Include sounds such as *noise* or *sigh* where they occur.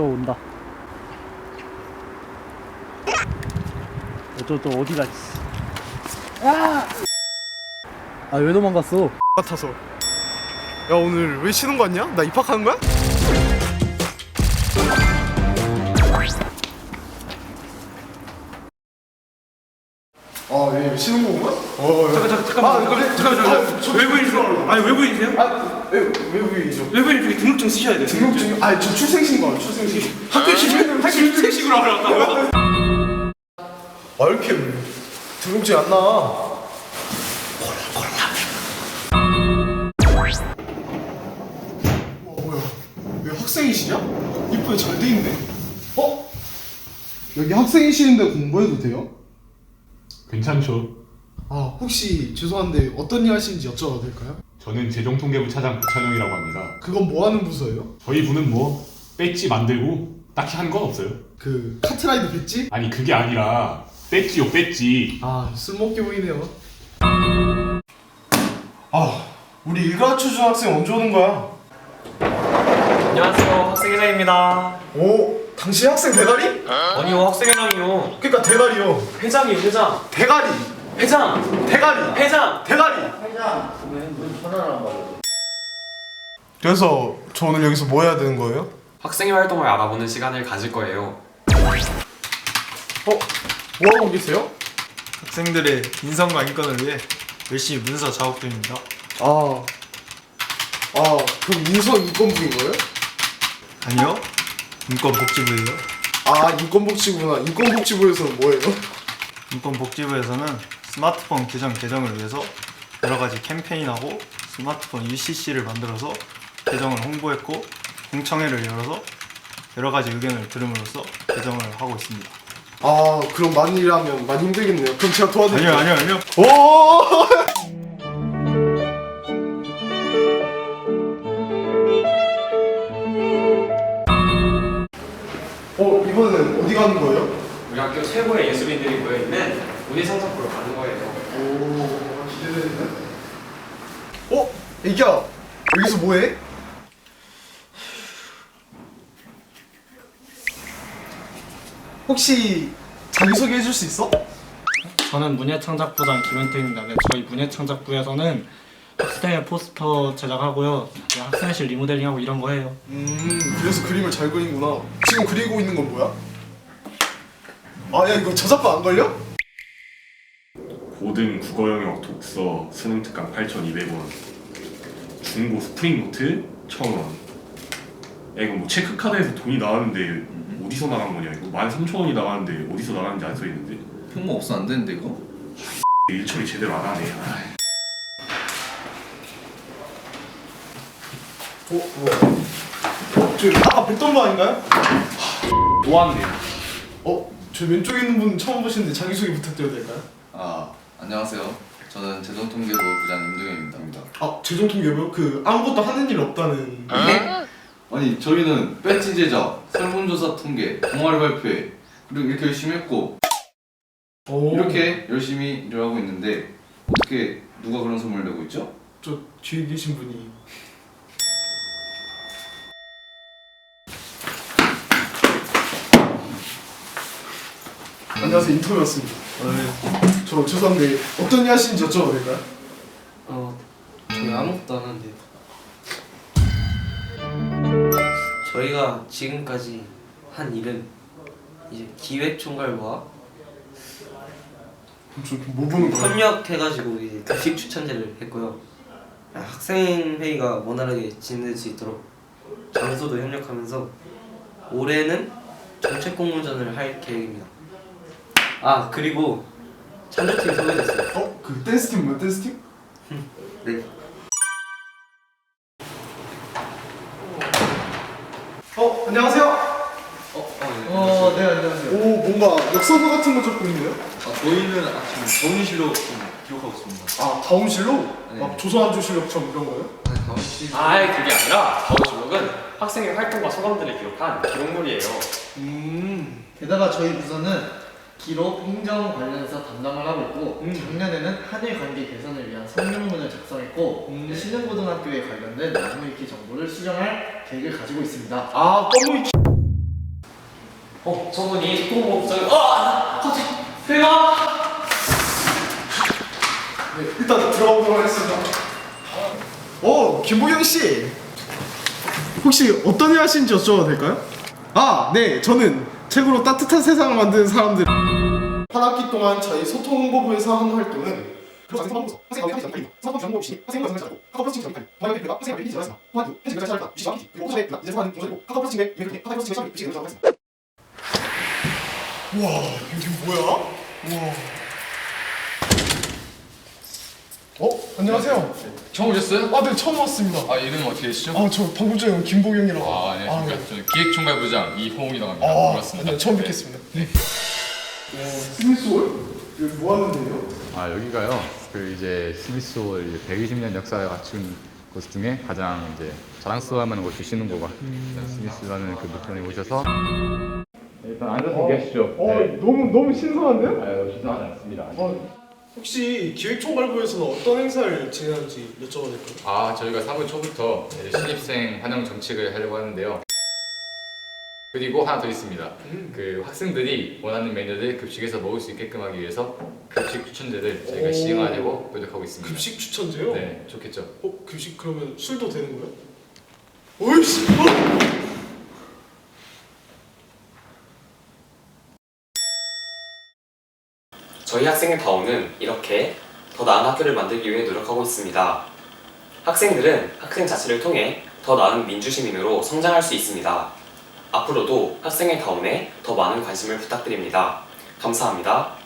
저 온다. 저, 저, 어디 갔지? 아! 아, 왜 도망갔어? 같아서 야 오늘 왜 쉬는 거 같냐? 나 입학하는 거야? 아왜 쉬는 거구만? 어 잠깐 잠깐 잠깐만 아, 그래? 잠깐 잠깐 저 외부인이세요? 아니 외부인이세요? 아 외, 외부인이죠 외부인 중에 등록증 쓰셔야 돼요. 등록증 아니 저 출생신고 출생신 학교 시민은 학교 출생식으로 하려고. 아 이렇게 등록증 안 나? 어, 뭐야? 왜 학생이시냐? 이쁘게 잘 돼 있네. 어? 여기 학생이시는데 공부해도 돼요? 괜찮죠. 아 혹시 죄송한데 어떤 일 하시는지 여쭤봐도 될까요? 저는 재정통계부 차장 부찬영이라고 합니다. 그건 뭐 하는 부서예요? 저희 부는 뭐 배지 만들고 딱히 하는 건 없어요. 그 카트라이드 배지? 아니 그게 아니라 배지요 배지. 아 술먹게 보이네요. 아 우리 일가초 중학생 언제 오는 거야? 안녕하세요, 학생회장입니다. 오 당신 학생 대가리? 아니요, 학생회장이요. 그러니까 대가리요. 회장이요, 회장. 대가리. 회장. 대가리. 회장. 대가리. 그래서 저 오늘 여기서 뭐 해야 되는 거예요? 학생회 활동을 알아보는 시간을 가질 거예요. 어? 뭐 하고 계세요? 학생들의 인성과 인권을 위해 열심히 문서 작업 중입니다. 아, 아 그럼 인성 인권부인 거예요? 아니요, 인권복지부예요. 아 인권복지부나 인권복지부에서는 뭐예요? 인권복지부에서는 스마트폰 계정 개정을 위해서 여러 가지 캠페인하고 스마트폰 UCC를 만들어서 계정을 홍보했고 공청회를 열어서 여러 가지 의견을 들음으로써 개정을 하고 있습니다. 아 그럼 많이 일하면 많이 힘들겠네요. 그럼 제가 도와드릴게요. 아니요, 아니요, 아니요. 오! 가는 거예요? 우리 학교 최고의 예술인들이 모여있는 문예상작부로 가는 거예요. 오 기대되는데? 어 애기야 여기서 뭐해? 혹시 자기소개 해줄 수 있어? 저는 문예창작부장 김현태입니다. 네, 저희 문예창작부에서는 학생의 포스터 제작하고요. 네, 학생실 리모델링하고 이런 거 해요. 음 그래서 그림을 잘 그리는구나 지금 그리고 있는 건 뭐야? 아야 이거 저작권 안 걸려? 고등 국어 영역 독서 수능 특강 8,200원. 중고 스프링 노트 1,000원. 야 이거 뭐 체크카드에서 돈이 나왔는데 어디서 나간 거냐 이거 13,000원이 나갔는데 어디서 나갔는지 안 써있는데 흉모 없으면 안 되는데 이거? 일 처리 제대로 안 하네 아이. 어 뭐야? 어? 저 아까 뵀던 거 아닌가요? 어? 저 왼쪽에 있는 분 처음 보시는데 자기소개 부탁드려도 될까요? 아 안녕하세요. 저는 재정통계부 부장 임동현입니다. 아 재정통계부요? 그 아무것도 하는 일 없다는 아니 저희는 배지 제작, 설문조사 통계, 동아리 발표회 그리고 이렇게 열심히 했고 오. 이렇게 열심히 일을 하고 있는데 어떻게 누가 그런 선물을 내고 있죠? 저 뒤에 계신 분이 안녕하세요 인터뷰였습니다 저 죄송한데 어떤 일 하시는지 여쭤봐도 될까요? 어, 저희 아무것도 안 하는데. 저희가 지금까지 한 일은 이제 기획 총괄과 저뭐 보는 거예요? 협력해가지고 이제 급식 추천제를 했고요. 학생 회의가 원활하게 진행될 수 있도록 장소도 협력하면서 올해는 정책 공모전을 할 계획입니다. 아 그리고 참조팀 소개됐어요. 어? 그 댄스 팀 뭐야 댄스 팀? *laughs* 네. 어 안녕하세요 어, 아, 네. 어, 네, 안녕하세요. 오 뭔가 역사부 같은 거 적고 있네요 아, 저희는 아침 정의실로 좀 기록하고 있습니다. 아 다음실로? 네. 막 조선한조 실력처럼 이런 거요? 네, 다음 시. 아예 그게 아니라 다우지록은 학생의 활동과 소감들을 기록한 기록물이에요. 음 게다가 저희 부서는 기록 행정 관련해서 담당을 하고 있고 음. 작년에는 한일 관계 개선을 위한 성명문을 작성했고 음. 신흥고등학교에 관련된 나무 위키 정보를 수정할 계획을 가지고 있습니다. 아, 검은 어, 저분이 소통본부장 아! 갑자기 대박! 네, 일단 들어가보도록 하겠습니다. 어, 김보경 씨. 혹시 어떤 일 하시는지 여쭤봐도 될까요? 아, 네. 저는 최고로 따뜻한 세상을 만드는 사람들. 한 학기 동안 저희 소통 홍보부에서 한 활동은. 와, 이게 뭐야? 와. 어, 안녕하세요. 처음 오셨어요? 아, 네, 처음 왔습니다. 아 이름 어떻게 되시죠? 아, 저 방금 전에 온 김보경이라고. 아, 네, 아, 그러니까 저는 기획총괄부장 이호웅이라고 합니다. 아, 반갑습니다. 네, 처음 뵙겠습니다. 네. 스미스홀? 여기 뭐 하는데요? 아 여기가요 그 이제 스미스홀 120년 역사를 갖춘 곳 중에 가장 이제 자랑스러워할 만한 곳이 곳가 스미스라는 그 물건에 오셔서 일단 앉아서 계시죠. 어, 너무 너무 신선한데요? 아유 신선하지 않습니다. 어, 혹시 기획총괄부에서는 어떤 행사를 진행하는지 여쭤봐도 될까요? 아 저희가 3월 초부터 이제 신입생 환영 정책을 하려고 하는데요. 그리고 하나 더 있습니다. 그 학생들이 원하는 메뉴를 급식에서 먹을 수 있게끔 하기 위해서 급식 추천제를 저희가 오. 시행하려고 노력하고 있습니다. 급식 추천제요? 네, 좋겠죠. 어, 급식 그러면 술도 되는 거예요? 오이씨! 어? 저희 학생의 다오는 이렇게 더 나은 학교를 만들기 위해 노력하고 있습니다. 학생들은 학생 자체를 통해 더 나은 민주시민으로 성장할 수 있습니다. 앞으로도 학생의 다운에 더 많은 관심을 부탁드립니다. 감사합니다.